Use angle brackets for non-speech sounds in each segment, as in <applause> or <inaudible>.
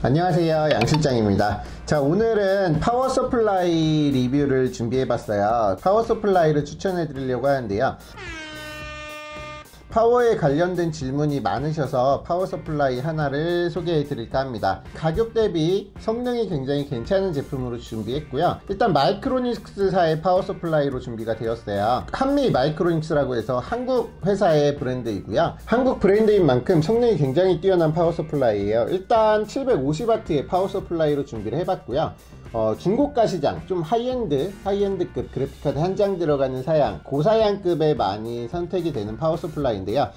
안녕하세요 양실장입니다. 자 오늘은 파워 서플라이 리뷰를 준비해 봤어요. 파워 서플라이를 추천해 드리려고 하는데요 파워에 관련된 질문이 많으셔서 파워 서플라이 하나를 소개해 드릴까 합니다. 가격 대비 성능이 굉장히 괜찮은 제품으로 준비했고요. 일단 마이크로닉스사의 파워 서플라이로 준비가 되었어요. 한미 마이크로닉스라고 해서 한국 회사의 브랜드이고요. 한국 브랜드인 만큼 성능이 굉장히 뛰어난 파워 서플라이예요. 일단 750W의 파워 서플라이로 준비를 해봤고요 어, 중고가 시장 좀 하이엔드 하이엔드급 그래픽카드 한 장 들어가는 사양 고사양급에 많이 선택이 되는 파워 서플라이인데요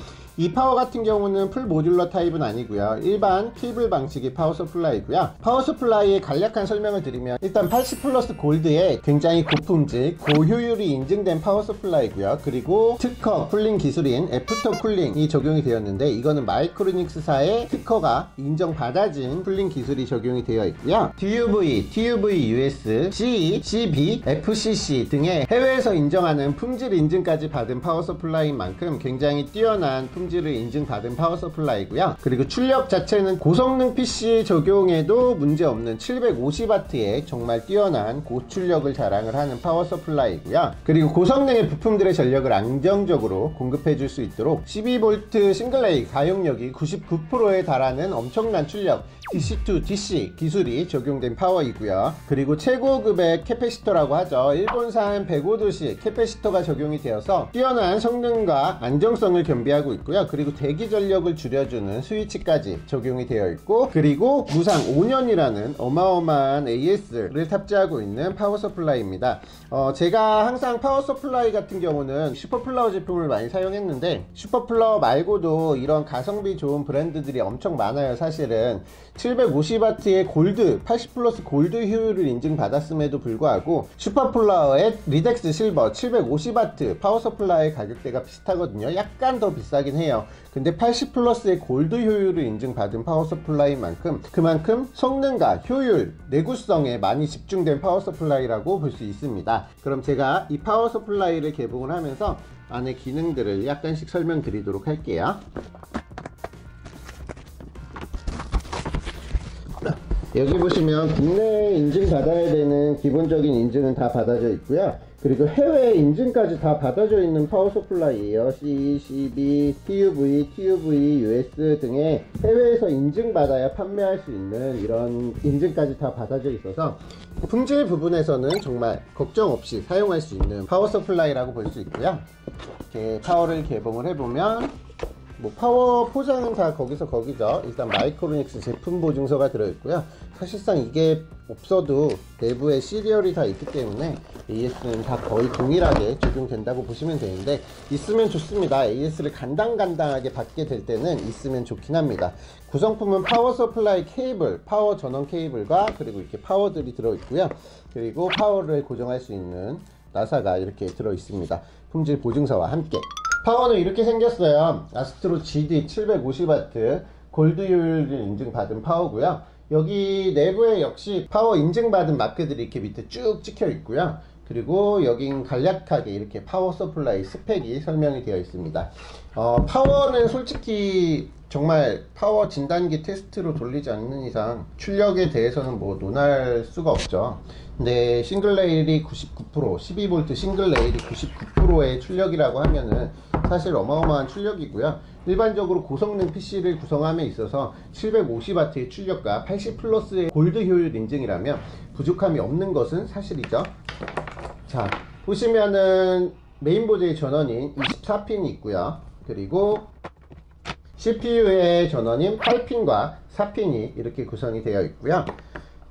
이 파워 같은 경우는 풀 모듈러 타입은 아니고요. 일반 케이블 방식의 파워 서플라이고요. 파워 서플라이의 간략한 설명을 드리면 일단 80 플러스 골드에 굉장히 고품질 고효율이 인증된 파워 서플라이고요. 그리고 특허 쿨링 기술인 애프터 쿨링이 적용이 되었는데 이거는 마이크로닉스사의 특허가 인정받아진 쿨링 기술이 적용이 되어 있고요. TUV, TUV US, CE, CB, FCC 등의 해외에서 인정하는 품질 인증까지 받은 파워 서플라이인 만큼 굉장히 뛰어난 품질 품질을 인증받은 파워 서플라이고요. 그리고 출력 자체는 고성능 PC 적용에도 문제없는 750W의 정말 뛰어난 고출력을 자랑을 하는 파워 서플라이고요. 그리고 고성능의 부품들의 전력을 안정적으로 공급해 줄 수 있도록 12V 싱글레이 가용력이 99%에 달하는 엄청난 출력 DC2 DC 기술이 적용된 파워이고요. 그리고 최고급의 캐패시터라고 하죠. 일본산 105도시 캐패시터가 적용이 되어서 뛰어난 성능과 안정성을 겸비하고 있고요 있고요. 그리고 대기 전력을 줄여주는 스위치까지 적용이 되어 있고 그리고 무상 5년이라는 어마어마한 AS를 탑재하고 있는 파워 서플라이입니다. 어, 제가 항상 파워 서플라이 같은 경우는 슈퍼플라워 제품을 많이 사용했는데 슈퍼플라워 말고도 이런 가성비 좋은 브랜드들이 엄청 많아요 사실은. 750W의 골드 80 플러스 골드 효율을 인증받았음에도 불구하고 슈퍼플라워의 리덱스 실버 750W 파워 서플라이 가격대가 비슷하거든요. 약간 더 비싸긴 해요 근데 80 플러스의 골드 효율을 인증받은 파워 서플라이인 만큼 그만큼 성능과 효율 내구성에 많이 집중된 파워 서플라이라고 볼 수 있습니다. 그럼 제가 이 파워 서플라이를 개봉을 하면서 안에 기능들을 약간씩 설명드리도록 할게요 여기 보시면 국내 인증 받아야 되는 기본적인 인증은 다 받아져 있고요. 그리고 해외 인증까지 다 받아져 있는 파워 서플라이에요. CE, CB, TUV, TUV, US 등의 해외에서 인증받아야 판매할 수 있는 이런 인증까지 다 받아져 있어서 품질 부분에서는 정말 걱정 없이 사용할 수 있는 파워 서플라이라고 볼 수 있고요. 이렇게 파워를 개봉을 해보면 뭐 파워 포장은 다 거기서 거기죠. 일단 마이크로닉스 제품 보증서가 들어있고요. 사실상 이게 없어도 내부에 시리얼이 다 있기 때문에 AS는 다 거의 동일하게 적용된다고 보시면 되는데 있으면 좋습니다. AS를 간당간당하게 받게 될 때는 있으면 좋긴 합니다. 구성품은 파워 서플라이 케이블 파워 전원 케이블과 그리고 이렇게 파워들이 들어있고요. 그리고 파워를 고정할 수 있는 나사가 이렇게 들어 있습니다. 품질 보증서와 함께 파워는 이렇게 생겼어요. 아스트로 GD 750W 골드 효율을 인증받은 파워고요. 여기 내부에 역시 파워 인증받은 마크들이 이렇게 밑에 쭉 찍혀 있고요. 그리고 여긴 간략하게 이렇게 파워 서플라이 스펙이 설명이 되어 있습니다. 어, 파워는 솔직히 정말 파워 진단기 테스트로 돌리지 않는 이상 출력에 대해서는 뭐 논할 수가 없죠 근데 싱글 레일이 99% 12V 싱글 레일이 99%의 출력이라고 하면은 사실 어마어마한 출력이고요. 일반적으로 고성능 PC를 구성함에 있어서 750W의 출력과 80 플러스의 골드 효율 인증이라면 부족함이 없는 것은 사실이죠. 자 보시면은 메인보드의 전원인 24핀이 있고요. 그리고 CPU의 전원인 8핀과 4핀이 이렇게 구성이 되어 있고요.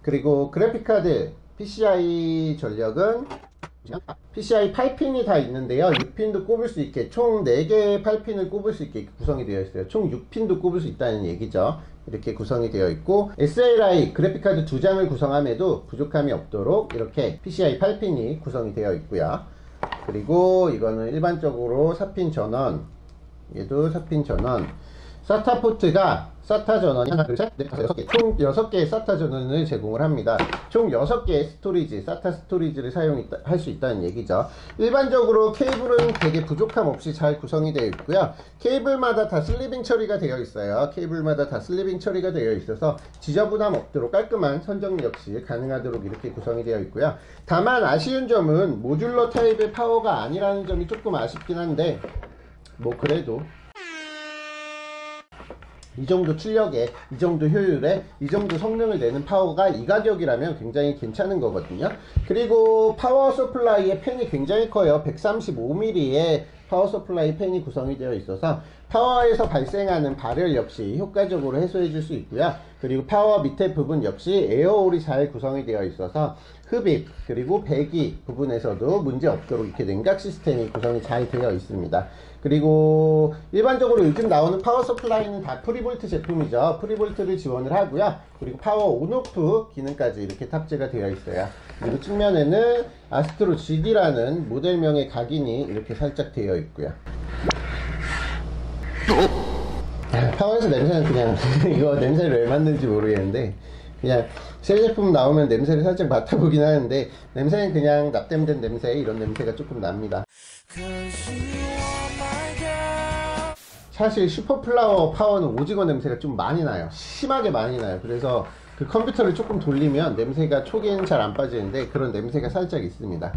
그리고 그래픽카드 PCI 전력은 PCI 8핀이 다 있는데요. 6핀도 꼽을 수 있게 총 4개의 8핀을 꼽을 수 있게 구성이 되어 있어요. 총 6핀도 꼽을 수 있다는 얘기죠. 이렇게 구성이 되어 있고 SLI 그래픽카드 두 장을 구성함에도 부족함이 없도록 이렇게 PCI 8핀이 구성이 되어 있고요. 그리고 이거는 일반적으로 4핀 전원 얘도 4핀 전원. 사타 포트가 사타 전원이 하나, 둘, 셋, 넷, 다섯, 여섯 개. 총 6개의 사타 전원을 제공을 합니다. 총 6개의 스토리지, 사타 스토리지를 사용할 수 있다는 얘기죠. 일반적으로 케이블은 되게 부족함 없이 잘 구성이 되어 있고요. 케이블마다 다 슬리빙 처리가 되어 있어요. 케이블마다 다 슬리빙 처리가 되어 있어서 지저분함 없도록 깔끔한 선정 역시 가능하도록 이렇게 구성이 되어 있고요. 다만 아쉬운 점은 모듈러 타입의 파워가 아니라는 점이 조금 아쉽긴 한데 뭐 그래도 이 정도 출력에, 이 정도 효율에, 이 정도 성능을 내는 파워가 이 가격이라면 굉장히 괜찮은 거거든요. 그리고 파워 서플라이의 팬이 굉장히 커요. 135mm의 파워 서플라이 팬이 구성이 되어 있어서 파워에서 발생하는 발열 역시 효과적으로 해소해 줄 수 있고요. 그리고 파워 밑에 부분 역시 에어홀이 잘 구성이 되어 있어서 흡입 그리고 배기 부분에서도 문제 없도록 이렇게 냉각 시스템이 구성이 잘 되어 있습니다. 그리고 일반적으로 요즘 나오는 파워 서플라이는 다 프리볼트 제품이죠. 프리볼트를 지원을 하고요. 그리고 파워 온오프 기능까지 이렇게 탑재가 되어 있어요. 그리고 측면에는 아스트로 GD라는 모델명의 각인이 이렇게 살짝 되어 있고요. 아, 파워에서 냄새는 그냥 <laughs> 이거 냄새를 왜 만드는지 모르겠는데 그냥 새 제품 나오면 냄새를 살짝 맡아보긴 하는데 냄새는 그냥 납땜된 냄새 이런 냄새가 조금 납니다. 사실 슈퍼플라워 파워는 오징어 냄새가 좀 많이 나요. 심하게 많이 나요. 그래서 그 컴퓨터를 조금 돌리면 냄새가 초기에는 잘 안 빠지는데 그런 냄새가 살짝 있습니다.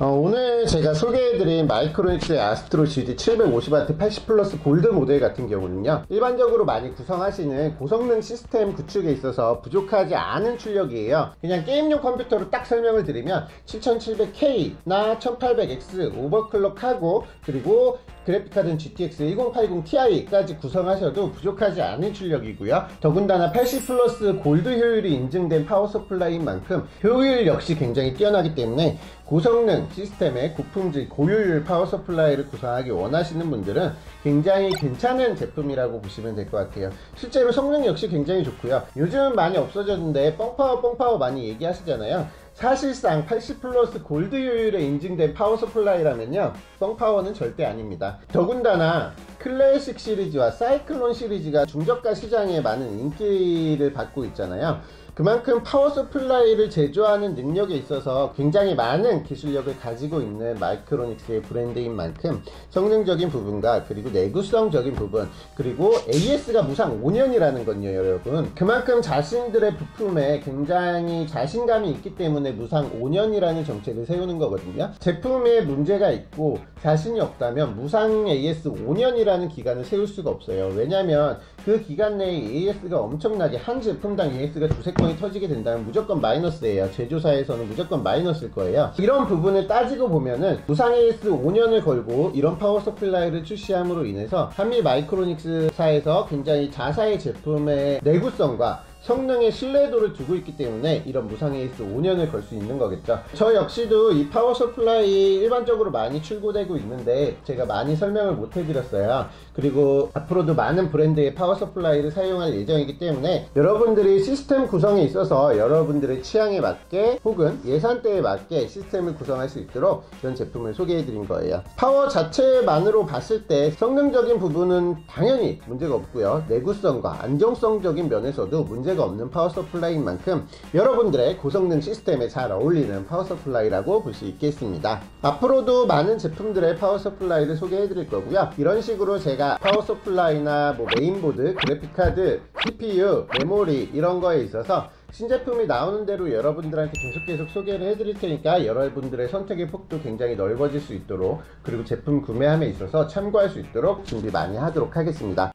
어, 오늘 제가 소개해드린 마이크로닉스의 아스트로 GD 750W 80 플러스 골드 모델 같은 경우는요 일반적으로 많이 구성하시는 고성능 시스템 구축에 있어서 부족하지 않은 출력이에요 그냥 게임용 컴퓨터로 딱 설명을 드리면 7700K나 1800X 오버클럭하고 그리고 그래픽카드는 GTX 1080 Ti까지 구성하셔도 부족하지 않은 출력이고요. 더군다나 80 플러스 골드 효율이 인증된 파워 서플라이인 만큼 효율 역시 굉장히 뛰어나기 때문에 고 성능 시스템의 고품질 고효율 파워 서플라이를 구성하기 원하시는 분들은 굉장히 괜찮은 제품이라고 보시면 될 것 같아요. 실제로 성능 역시 굉장히 좋고요. 요즘은 많이 없어졌는데 뻥파워 뻥파워 많이 얘기하시잖아요. 사실상 80 플러스 골드 효율에 인증된 파워 서플라이라면요 뻥파워는 절대 아닙니다 더군다나 클래식 시리즈와 사이클론 시리즈가 중저가 시장에 많은 인기를 받고 있잖아요. 그만큼 파워 서플라이를 제조하는 능력에 있어서 굉장히 많은 기술력을 가지고 있는 마이크로닉스의 브랜드인 만큼 성능적인 부분과 그리고 내구성적인 부분 그리고 AS가 무상 5년이라는 건요 여러분. 그만큼 자신들의 부품에 굉장히 자신감이 있기 때문에 무상 5년이라는 정책을 세우는 거거든요. 제품에 문제가 있고 자신이 없다면 무상 AS 5년이라는 기간을 세울 수가 없어요 왜냐면 그 기간 내에 AS가 엄청나게 한 제품당 AS가 두세 건이 터지게 된다면 무조건 마이너스예요. 제조사에서는 무조건 마이너스일 거예요. 이런 부분을 따지고 보면은 무상 AS 5년을 걸고 이런 파워 서플라이를 출시함으로 인해서 한미 마이크로닉스사에서 굉장히 자사의 제품의 내구성과 성능의 신뢰도를 두고 있기 때문에 이런 무상 에이스 5년을 걸 수 있는 거겠죠. 저 역시도 이 파워 서플라이 일반적으로 많이 출고되고 있는데 제가 많이 설명을 못 해드렸어요. 그리고 앞으로도 많은 브랜드의 파워 서플라이를 사용할 예정이기 때문에 여러분들이 시스템 구성에 있어서 여러분들의 취향에 맞게 혹은 예산대에 맞게 시스템을 구성할 수 있도록 이런 제품을 소개해 드린 거예요. 파워 자체만으로 봤을 때 성능적인 부분은 당연히 문제가 없고요. 내구성과 안정성적인 면에서도 문제가 문제가 없는 파워 서플라이인 만큼 여러분들의 고성능 시스템에 잘 어울리는 파워 서플라이라고 볼 수 있겠습니다. 앞으로도 많은 제품들의 파워 서플라이를 소개해 드릴 거고요. 이런 식으로 제가 파워 서플라이나 뭐 메인보드, 그래픽카드, CPU, 메모리 이런 거에 있어서 신제품이 나오는 대로 여러분들한테 계속 계속 소개를 해드릴 테니까 여러분들의 선택의 폭도 굉장히 넓어질 수 있도록 그리고 제품 구매함에 있어서 참고할 수 있도록 준비 많이 하도록 하겠습니다.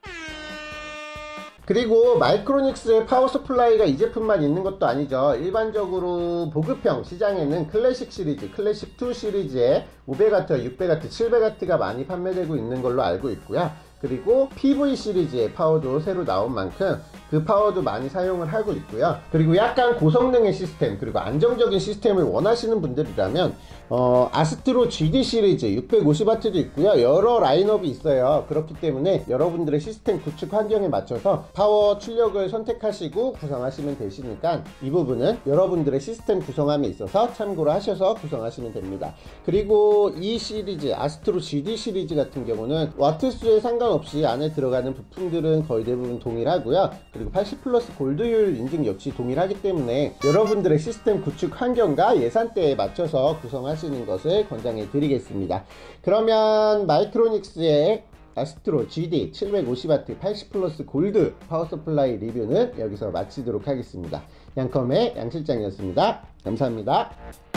그리고 마이크로닉스의 파워 서플라이가 이 제품만 있는 것도 아니죠. 일반적으로 보급형 시장에는 클래식 시리즈, 클래식 2 시리즈의 500W, 600W, 700W가 많이 판매되고 있는 걸로 알고 있고요. 그리고 PV 시리즈의 파워도 새로 나온 만큼 그 파워도 많이 사용을 하고 있고요. 그리고 약간 고성능의 시스템 그리고 안정적인 시스템을 원하시는 분들이라면 어, 아스트로 GD 시리즈 650W도 있고요. 여러 라인업이 있어요. 그렇기 때문에 여러분들의 시스템 구축 환경에 맞춰서 파워 출력을 선택하시고 구성하시면 되시니까 이 부분은 여러분들의 시스템 구성함에 있어서 참고를 하셔서 구성하시면 됩니다. 그리고 이 시리즈 아스트로 GD 시리즈 같은 경우는 와트 수에 상관없이 안에 들어가는 부품들은 거의 대부분 동일하고요. 그리고 80 플러스 골드율 인증 역시 동일하기 때문에 여러분들의 시스템 구축 환경과 예산대에 맞춰서 구성 하시는 것을 권장해 드리겠습니다. 그러면 마이크로닉스의 아스트로 GD 750W 80 플러스 골드 파워 서플라이 리뷰는 여기서 마치도록 하겠습니다. 양컴의 양실장이었습니다. 감사합니다.